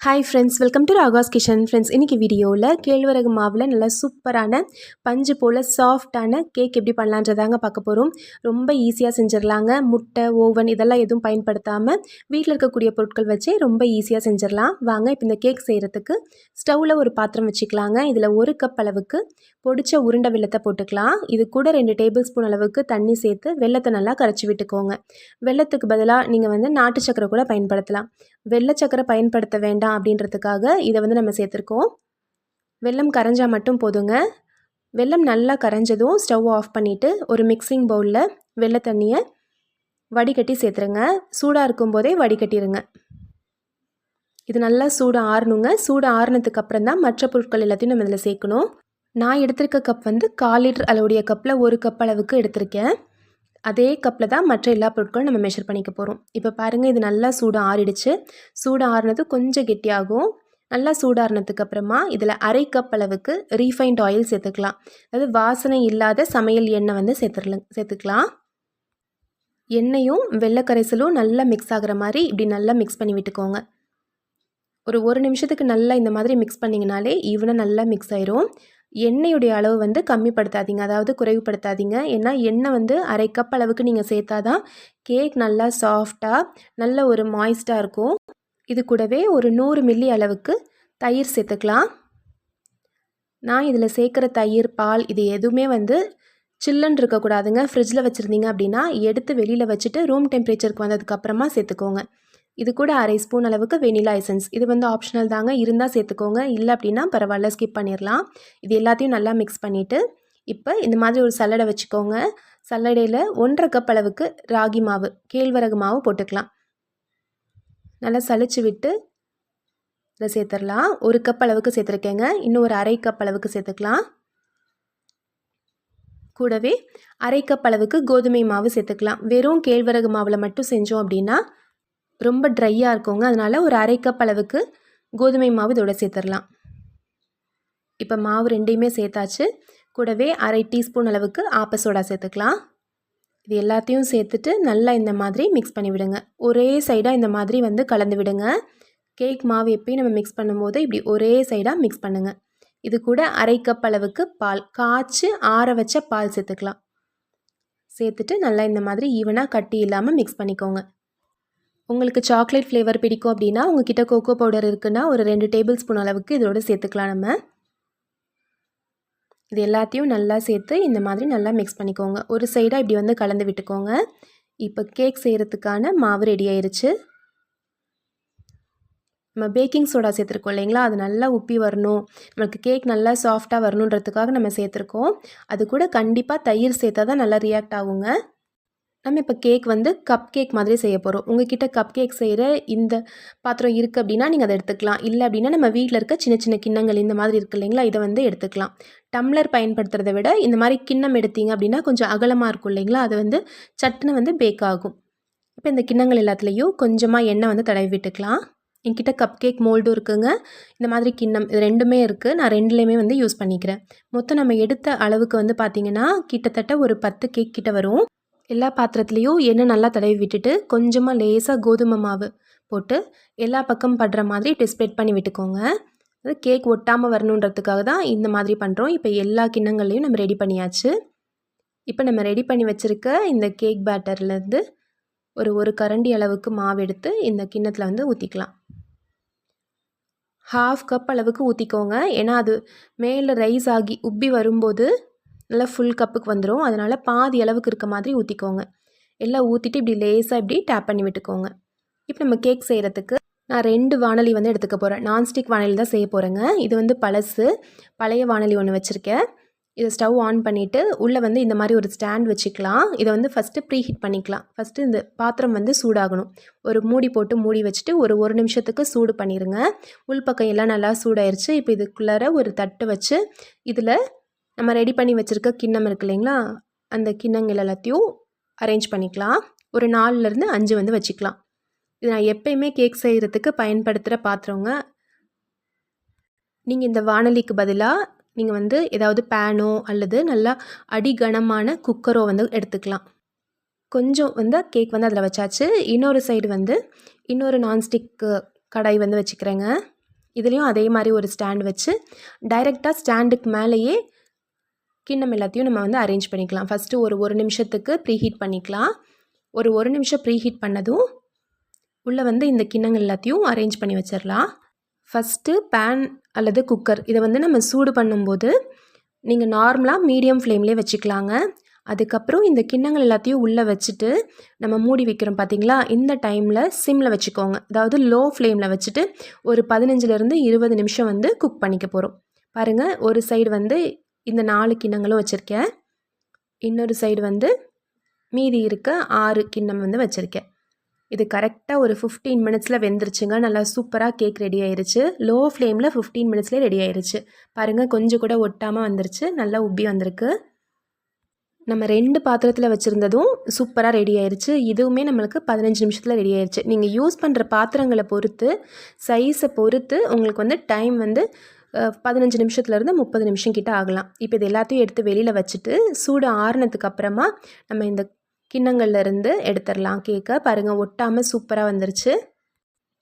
Hi friends welcome to Ragas Kishan friends இன்றைக்கி வீடியோவில் கேழ்வரகு மாவில் நல்லா சூப்பரான பஞ்சு போல் சாஃப்டான கேக் எப்படி பண்ணலான்றதாங்க பார்க்க போகிறோம் ரொம்ப ஈஸியாக செஞ்சிடலாங்க முட்டை ஓவன் இதெல்லாம் எதுவும் பயன்படுத்தாமல் வீட்டில் இருக்கக்கூடிய பொருட்கள் வச்சே ரொம்ப ஈஸியாக செஞ்சிடலாம் வாங்க இப்போ இந்த கேக் செய்கிறதுக்கு ஸ்டவ்வில் ஒரு பாத்திரம் வச்சுக்கலாங்க. இதில் ஒரு கப் அளவுக்கு பொடிச்ச உருண்டை வெள்ளத்தை போட்டுக்கலாம். இது கூட ரெண்டு டேபிள் ஸ்பூன் அளவுக்கு தண்ணி சேர்த்து வெள்ளத்தை நல்லா கரைச்சி விட்டுக்கோங்க. வெள்ளத்துக்கு பதிலாக நீங்கள் வந்து நாட்டு சக்கரை கூட பயன்படுத்தலாம். வெள்ளை சக்கரை பயன்படுத்த வேண்டாம் அப்படின்றதுக்காக இதை வந்து நம்ம சேர்த்துருக்கோம். வெல்லம் கரைஞ்சால் மட்டும் போதுங்க. வெல்லம் நல்லா கரைஞ்சதும் ஸ்டவ் ஆஃப் பண்ணிவிட்டு ஒரு மிக்சிங் பவுலில் வெள்ளை தண்ணியை வடிகட்டி சேர்த்துருங்க. சூடாக இருக்கும்போதே வடிகட்டிடுங்க இது நல்லா சூடு ஆறணுங்க. சூடு ஆறுனதுக்கு அப்புறம் தான் மற்ற பொருட்கள் எல்லாத்தையும் நம்ம இதில் சேர்க்கணும். நான் எடுத்திருக்க கப் வந்து கால் லிட்டர் அளவுடைய கப்பில் ஒரு கப் அளவுக்கு எடுத்திருக்கேன். அதே கப்பில் தான் மற்ற எல்லா பொருட்களும் நம்ம மெஷர் பண்ணிக்க போகிறோம் இப்போ பாருங்கள் இது நல்லா சூடு ஆறிடுச்சு. சூடு ஆறுனது கொஞ்சம் கெட்டியாகும். நல்லா சூடாறினதுக்கு அப்புறமா இதில் அரை கப் அளவுக்கு ரீஃபைண்ட் ஆயில் சேர்த்துக்கலாம். அதாவது வாசனை இல்லாத சமையல் எண்ணெய் வந்து சேர்த்துடல சேர்த்துக்கலாம். எண்ணெயும் வெள்ளைக்கரைசலும் நல்லா மிக்ஸ் ஆகிற மாதிரி இப்படி நல்லா மிக்ஸ் பண்ணி விட்டுக்கோங்க. ஒரு ஒரு நிமிஷத்துக்கு நல்லா இந்த மாதிரி மிக்ஸ் பண்ணிங்கனாலே ஈவனாக நல்லா மிக்ஸ் ஆயிரும். எண்ணெயுடைய அளவு வந்து கம்மிப்படுத்தாதீங்க. அதாவது குறைவுபடுத்தாதீங்க. ஏன்னா எண்ணெய் வந்து அரை கப் அளவுக்கு நீங்கள் சேர்த்தா தான் கேக் நல்லா சாஃப்டாக நல்ல ஒரு மாய்ஸ்டாக இருக்கும். இது கூடவே ஒரு நூறு மில்லி அளவுக்கு தயிர் சேர்த்துக்கலாம். நான் இதில் சேர்க்குற தயிர் பால் இது எதுவுமே வந்து சில்லுன்னு இருக்கக்கூடாதுங்க. ஃப்ரிட்ஜில் வச்சுருந்தீங்க அப்படின்னா எடுத்து வெளியில் வச்சுட்டு ரூம் டெம்பரேச்சருக்கு வந்ததுக்கப்புறமா சேர்த்துக்கோங்க. இது கூட அரை ஸ்பூன் அளவுக்கு வெனிலா எசன்ஸ். இது வந்து ஆப்ஷனல் தாங்க. இருந்தால் சேர்த்துக்கோங்க. இல்லை அப்படின்னா பரவாயில்ல ஸ்கிப் பண்ணிடலாம் இது எல்லாத்தையும் நல்லா மிக்ஸ் பண்ணிவிட்டு இப்போ இந்த மாதிரி ஒரு சல்லடை வச்சுக்கோங்க. சல்லடையில் ஒன்றரை கப் அளவுக்கு ராகி மாவு கேழ்வரகு மாவு போட்டுக்கலாம். நல்லா சளிச்சு விட்டு இதை சேர்த்துடலாம் ஒரு கப் அளவுக்கு சேர்த்துருக்கேங்க. இன்னும் ஒரு அரை கப் அளவுக்கு சேர்த்துக்கலாம். கூடவே அரை கப் அளவுக்கு கோதுமை மாவு சேர்த்துக்கலாம். வெறும் கேழ்வரகு மாவில் மட்டும் செஞ்சோம் அப்படின்னா ரொம்ப ட்ரையாக இருக்குங்க அதனால் ஒரு அரை கப் அளவுக்கு கோதுமை மாவு இதோட சேர்த்துடலாம். இப்போ மாவு ரெண்டையுமே சேர்த்தாச்சு. கூடவே அரை டீஸ்பூன் அளவுக்கு ஆப்ப சோடா சேர்த்துக்கலாம். இது எல்லாத்தையும் சேர்த்துட்டு நல்லா இந்த மாதிரி மிக்ஸ் பண்ணி விடுங்க. ஒரே சைடாக இந்த மாதிரி வந்து கலந்து விடுங்க. கேக் மாவு எப்பயும் நம்ம மிக்ஸ் பண்ணும்போது இப்படி ஒரே சைடாக மிக்ஸ் பண்ணுங்கள் இது கூட அரை கப் அளவுக்கு பால் காய்ச்சி ஆற வச்ச பால் சேர்த்துக்கலாம். சேர்த்துட்டு நல்லா இந்த மாதிரி ஈவனாக கட்டி இல்லாமல் மிக்ஸ் பண்ணிக்கோங்க. உங்களுக்கு சாக்லேட் ஃப்ளேவர் பிடிக்கும் அப்படின்னா உங்ககிட்ட கோகோ பவுடர் இருக்குன்னா ஒரு ரெண்டு டேபிள் ஸ்பூன் அளவுக்கு இதோட சேர்த்துக்கலாம் நம்ம. இது எல்லாத்தையும் நல்லா சேர்த்து இந்த மாதிரி நல்லா மிக்ஸ் பண்ணிக்கோங்க. ஒரு சைடாக இப்படி வந்து கலந்து விட்டுக்கோங்க. இப்போ கேக் செய்கிறதுக்கான மாவு ரெடி ஆயிடுச்சு நம்ம பேக்கிங் சோடா சேர்த்துருக்கோம் இல்லைங்களா? அது நல்லா உப்பி வரணும். நமக்கு கேக் நல்லா சாஃப்டாக வரணுன்றதுக்காக நம்ம சேர்த்துருக்கோம். அது கூட கண்டிப்பாக தயிர் சேர்த்தா தான் நல்லா ரியாக்ட் ஆகுங்க. நம்ம இப்போ கேக் வந்து கப் கேக் மாதிரி செய்ய போகிறோம் உங்ககிட்ட கப் கேக் செய்கிற இந்த பாத்திரம் இருக்குது அப்படின்னா நீங்கள் அதை எடுத்துக்கலாம். இல்லை அப்படின்னா நம்ம வீட்டில் இருக்க சின்ன சின்ன கிண்ணங்கள் இந்த மாதிரி இருக்குது இல்லைங்களா இதை வந்து எடுத்துக்கலாம். டம்ளர் பயன்படுத்துறதை விட இந்த மாதிரி கிண்ணம் எடுத்தீங்க அப்படின்னா கொஞ்சம் அகலமாக இருக்கும் இல்லைங்களா அது வந்து சட்டுன்னு வந்து பேக் ஆகும். இப்போ இந்த கிண்ணங்கள் எல்லாத்துலேயும் கொஞ்சமாக எண்ணெய் வந்து தடவி விட்டுக்கலாம். என்கிட்ட கப் கேக் மோல்டும் இருக்குங்க. இந்த மாதிரி கிண்ணம் இது ரெண்டுமே இருக்குது நான் ரெண்டுலேயுமே வந்து யூஸ் பண்ணிக்கிறேன். மொத்தம் நம்ம எடுத்த அளவுக்கு வந்து பார்த்திங்கன்னா கிட்டத்தட்ட ஒரு பத்து கேக் கிட்ட வரும். எல்லா பாத்திரத்துலேயும் எண்ணெய் நல்லா தடவி விட்டுட்டு கொஞ்சமாக லேசாக கோதுமை மாவு போட்டு எல்லா பக்கம் படுற மாதிரி டிஸ்பேட் பண்ணி விட்டுக்கோங்க. அது கேக் ஒட்டாமல் வரணுன்றதுக்காக தான் இந்த மாதிரி பண்ணுறோம் இப்போ எல்லா கிண்ணங்கள்லையும் நம்ம ரெடி பண்ணியாச்சு. இப்போ நம்ம ரெடி பண்ணி வச்சுருக்க இந்த கேக் பேட்டர்லேருந்து ஒரு ஒரு கரண்டி அளவுக்கு மாவு எடுத்து இந்த கிண்ணத்தில் வந்து ஊற்றிக்கலாம் ஹாஃப் கப் அளவுக்கு ஊற்றிக்கோங்க ஏன்னா அது மேலே ரைஸ் ஆகி உப்பி வரும்போது நல்லா ஃபுல் கப்புக்கு வந்துடும் அதனால் பாதி அளவுக்கு இருக்க மாதிரி ஊற்றிக்கோங்க எல்லாம் ஊற்றிட்டு இப்படி லேஸாக இப்படி டேப் பண்ணி விட்டுக்கோங்க. இப்போ நம்ம கேக் செய்கிறதுக்கு நான் ரெண்டு வானொலி வந்து எடுத்துக்க போகிறேன் நான்ஸ்டிக் வானொலி தான் செய்ய போகிறேங்க இது வந்து பழசு. பழைய வானொலி ஒன்று வச்சுருக்கேன். இதை ஸ்டவ் ஆன் பண்ணிவிட்டு உள்ளே வந்து இந்த மாதிரி ஒரு ஸ்டாண்ட் வச்சுக்கலாம். இதை வந்து ஃபஸ்ட்டு ப்ரீ ஹீட் பண்ணிக்கலாம். ஃபஸ்ட்டு இந்த பாத்திரம் வந்து சூடாகணும். ஒரு மூடி போட்டு மூடி வச்சுட்டு ஒரு ஒரு நிமிஷத்துக்கு சூடு பண்ணிடுங்க உள்பக்கம் எல்லாம் நல்லா சூடாயிருச்சு. இப்போ இதுக்குள்ளார ஒரு தட்டு வச்சு இதில் நம்ம ரெடி பண்ணி வச்சுருக்க கிண்ணம் இருக்கு இல்லைங்களா? அந்த கிண்ணங்கள் எல்லாத்தையும் அரேஞ்ச் பண்ணிக்கலாம். ஒரு நாலுலேருந்து அஞ்சு வந்து வச்சுக்கலாம். இது நான் எப்பயுமே கேக் செய்கிறதுக்கு பயன்படுத்துகிற பாத்திரங்க. நீங்கள் இந்த வானொலிக்கு பதிலாக நீங்கள் வந்து ஏதாவது பேனோ அல்லது நல்லா அடிகனமான குக்கரோ வந்து எடுத்துக்கலாம். கொஞ்சம் வந்து கேக் வந்து அதில் வச்சாச்சு. இன்னொரு சைடு வந்து இன்னொரு நான்ஸ்டிக்கு கடாய் வந்து வச்சுக்கிறேங்க. இதுலேயும் அதே மாதிரி ஒரு ஸ்டாண்ட் வச்சு டைரெக்டாக ஸ்டாண்டுக்கு மேலேயே கிண்ணம் எல்லாத்தையும் நம்ம வந்து அரேஞ்ச் பண்ணிக்கலாம். ஃபஸ்ட்டு ஒரு ஒரு நிமிஷத்துக்கு ப்ரீஹீட் பண்ணிக்கலாம். ஒரு ஒரு நிமிஷம் ப்ரீஹீட் பண்ணதும் உள்ளே வந்து இந்த கிண்ணங்கள் எல்லாத்தையும் அரேஞ்ச் பண்ணி வச்சிடலாம் ஃபஸ்ட்டு பேன் அல்லது குக்கர் இதை வந்து நம்ம சூடு பண்ணும்போது நீங்கள் நார்மலாக மீடியம் ஃப்ளேம்லேயே வச்சுக்கலாங்க. அதுக்கப்புறம் இந்த கிண்ணங்கள் எல்லாத்தையும் உள்ளே வச்சுட்டு நம்ம மூடி வைக்கிறோம் பார்த்தீங்களா இந்த டைமில் சிம்மில் வச்சுக்கோங்க. அதாவது லோ ஃப்ளேமில் வச்சுட்டு ஒரு பதினஞ்சுலேருந்து இருபது நிமிஷம் வந்து குக் பண்ணிக்க போகிறோம் பாருங்கள் ஒரு சைடு வந்து இந்த நாலு கிண்ணங்களும் வச்சுருக்கேன். இன்னொரு சைடு வந்து மீதி இருக்க ஆறு கிண்ணம் வந்து வச்சுருக்கேன். இது கரெக்டாக ஒரு ஃபிஃப்டீன் மினிட்ஸில் வெந்துருச்சுங்க. நல்லா சூப்பராக கேக் ரெடி ஆயிருச்சு. லோ ஃப்ளேமில் ஃபிஃப்டீன் மினிட்ஸ்லேயே ரெடி ஆயிருச்சு. பாருங்கள் கொஞ்சம் கூட ஒட்டாமல் வந்துருச்சு. நல்லா உப்பி வந்திருக்கு. நம்ம ரெண்டு பாத்திரத்தில் வச்சுருந்ததும் சூப்பராக ரெடி ஆயிருச்சு. இதுவுமே நம்மளுக்கு பதினஞ்சு நிமிஷத்தில் ரெடி ஆயிருச்சு. நீங்கள் யூஸ் பண்ணுற பாத்திரங்களை பொறுத்து சைஸை பொறுத்து உங்களுக்கு வந்து டைம் வந்து பதினஞ்சு நிமிஷத்துலேருந்து முப்பது நிமிஷம் கிட்ட ஆகலாம். இப்போ இது எல்லாத்தையும் எடுத்து வெளியில் வச்சுட்டு சூடு ஆறுனதுக்கு அப்புறமா நம்ம இந்த கிண்ணங்கள்லேருந்து எடுத்துடலாம் கேக்கை. பாருங்கள் ஒட்டாமல் சூப்பராக வந்துருச்சு.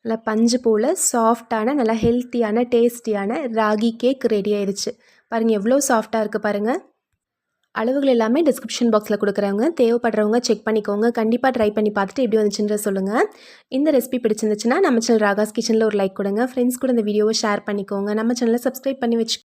நல்லா பஞ்சு போல் சாஃப்டான நல்லா ஹெல்த்தியான டேஸ்டியான ராகி கேக் ரெடி ஆயிடுச்சு. பாருங்கள் எவ்வளோ சாஃப்டாக இருக்குது பாருங்கள் அளவுகள் எல்லாமே டிஸ்கிரிப்ஷன் பாக்ஸில் கொடுக்குறவங்க தேவைப்படுறவங்க செக் பண்ணிக்கோங்க. கண்டிப்பாக ட்ரை பண்ணி பார்த்துட்டு எப்படி வந்துச்சுன்ற சொல்லுங்கள் இந்த ரெசிபி பிடிச்சிருந்துச்சுன்னா நம்ம சேனல் ராகாஸ் கிச்சனில் ஒரு லைக் கொடுங்க. ஃப்ரெண்ட்ஸ் கூட இந்த வீடியோவை ஷேர் பண்ணிக்கோங்க. நம்ம சேனலை சப்ஸ்கிரைப் பண்ணி வச்சு